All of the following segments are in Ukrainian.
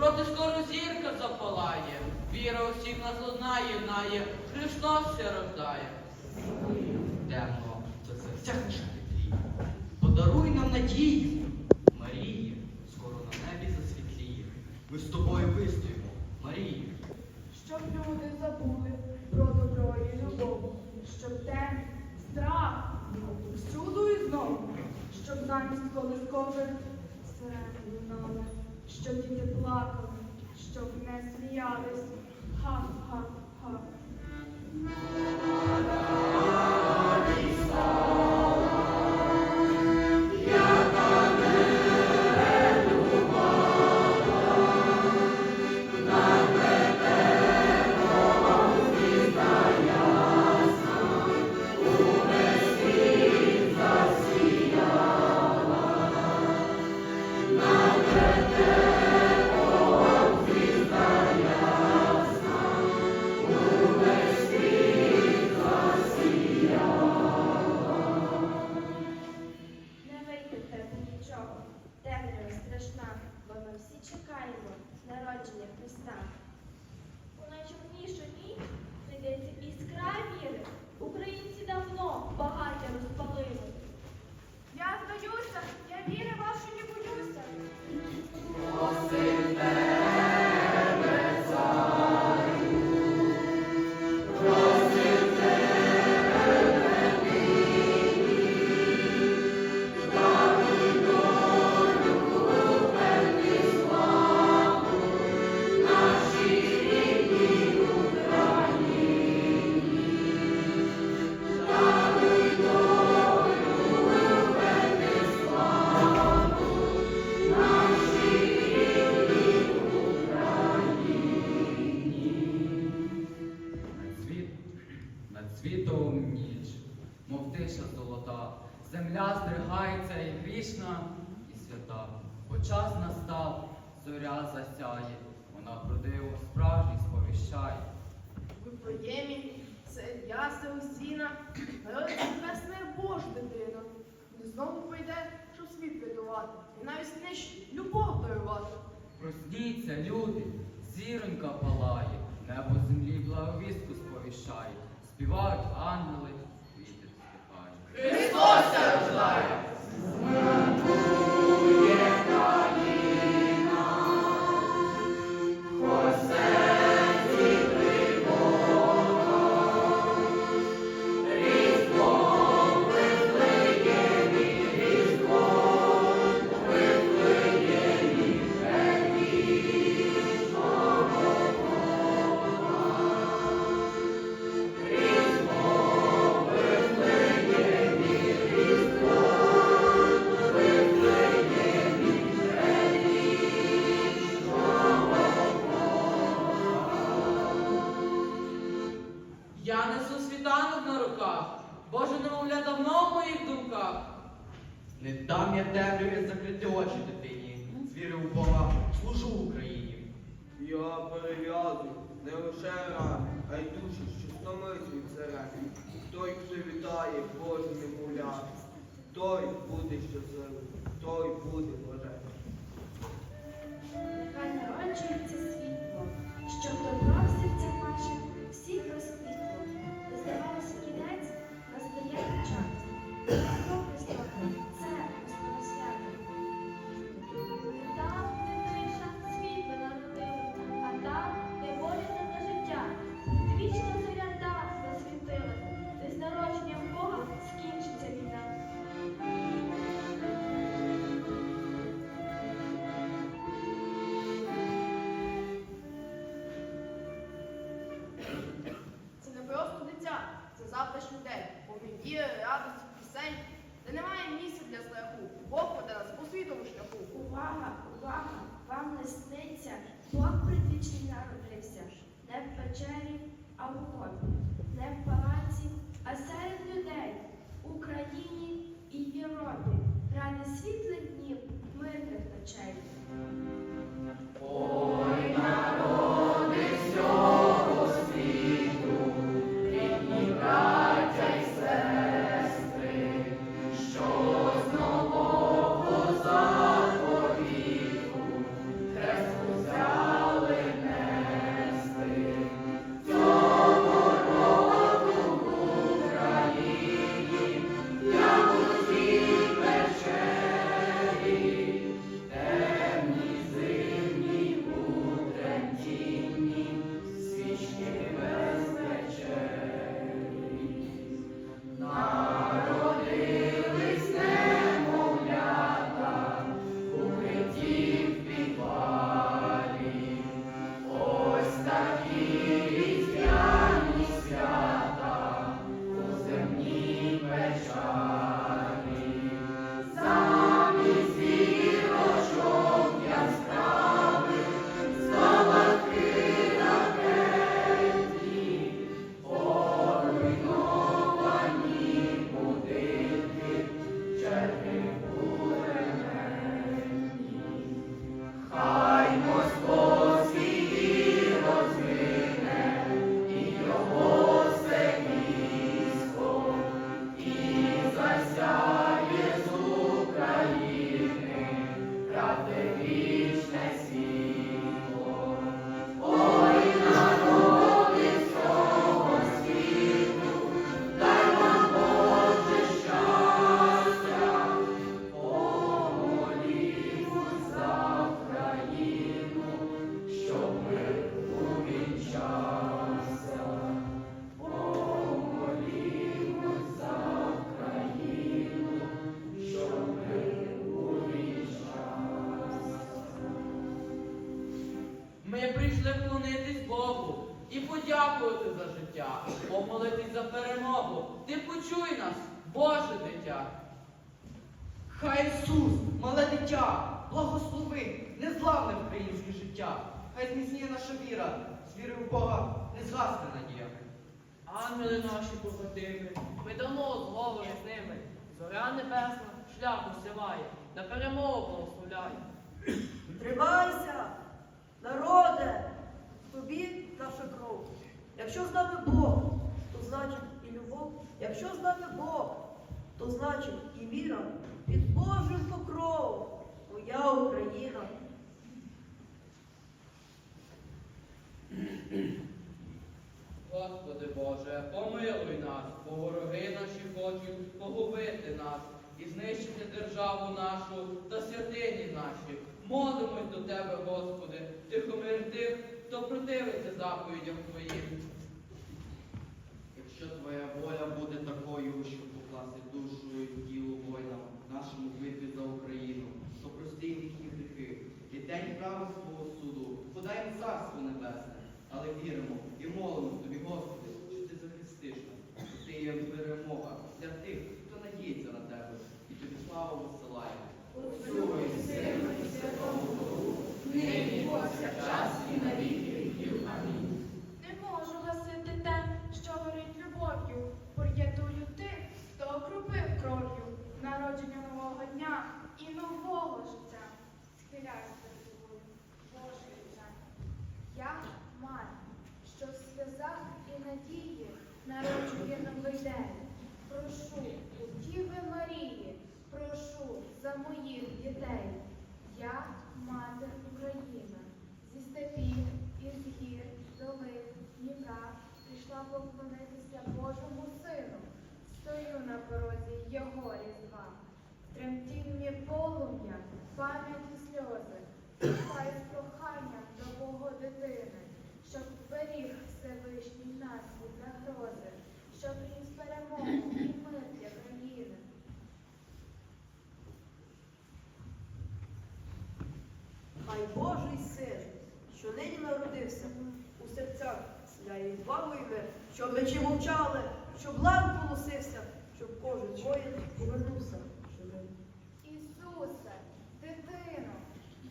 проти скоро зірка запалає. Віра усіх нас одна єднає, Христос все рождає. Темно до серцях наших теплі. Подаруй нам надію, Марії, скоро на небі засвітліє. Ми з тобою вистоїмо, Марії. Щоб люди забули про добро і любов, щоб те страх всюду і знову, щоб замість колискових сирен лунали, щоб діти плакали, щоб не сміялись. Ха-ха-ха. teologia cristã світом ніч, мов тиша золота, земля здригається і грішна, і свята. Бо час настав, зоря засяє, вона про диво справжній сповіщає. В Вифлеємі, серед ясел сіна, народиться небесна Божа дитина. Він знову прийде, щоб світ рятувати, і навіть знищить, любов дарувати. Просніться, люди, зіронька палає, небо землі благовістку сповіщає, співають ангели, вітер стихає. Я несу світанок на руках, Боже немовля давно в моїх думках. Не дам я темряві закрити очі дитині, з віри в Бога служу Україні. Я перев'язую не лише рани, а й душі, що стомились від сирени. Той, хто вітає Боже немовля, той буде щасливий, той буде печері, а в окопі, не в палаці, а серед людей, Україні і Європі. Ради світлих днів, мирних ночей. mercy. Помолитись за перемогу. Ти почуй нас, Боже дитя. Хай Ісус, мале дитя, благослови незламне українське життя. Хай зміцніє наша віра, з віри в Бога не згасне надія. Ангели наші побратими, ми давно зговори з ними. Зоря небесна шлях усяває, на перемогу благословляє. Тримайся, народе, тобі наша кров. Якщо з нами Бог, значить і любов. Якщо з нами Бог, то значить і віра під Божим покровом. Моя Україна. Господи Боже, помилуй нас, бо вороги наші хочуть погубити нас і знищити державу нашу та святині наші. Молимось до Тебе, Господи, тихомир тих, хто противиться заповідям Твоїм. Якщо твоя воля буде такою, щоб Божий син, що нині народився, у серцях сляє і мир, щоб мечі мовчали, щоб лав колосився, щоб кожен воїн повернувся. Ісусе, дитино,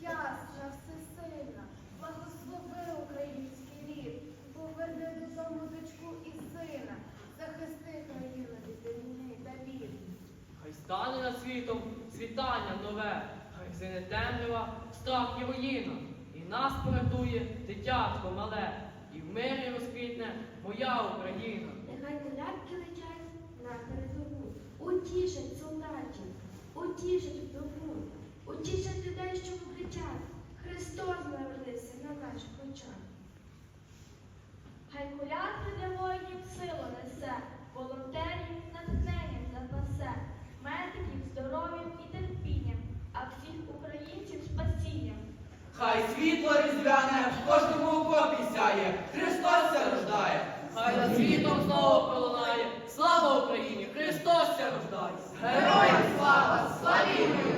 ясна, всесильна, благослови український рід, поверни додому дочку і сина, захисти країну від війни та бід. Хай стане над світом світання нове, зине темрява, страх і руїна, і нас порятує дитятко мале, і в мирі розквітне моя Україна. Нехай колядки летять на передову, утішать солдатів, утішать вдову, утішать людей, що кричать. Христос народився на наших очах. Хай колядки для воїнів силу несе, волонтерів натхненням запасе, медиків здоров'ям і Хай світло різдвяне в кожному окопі сяє, Христос ся рождає. Хай над світом знову пролунає, слава Україні, Христос ся рождає! Героям слава, церквах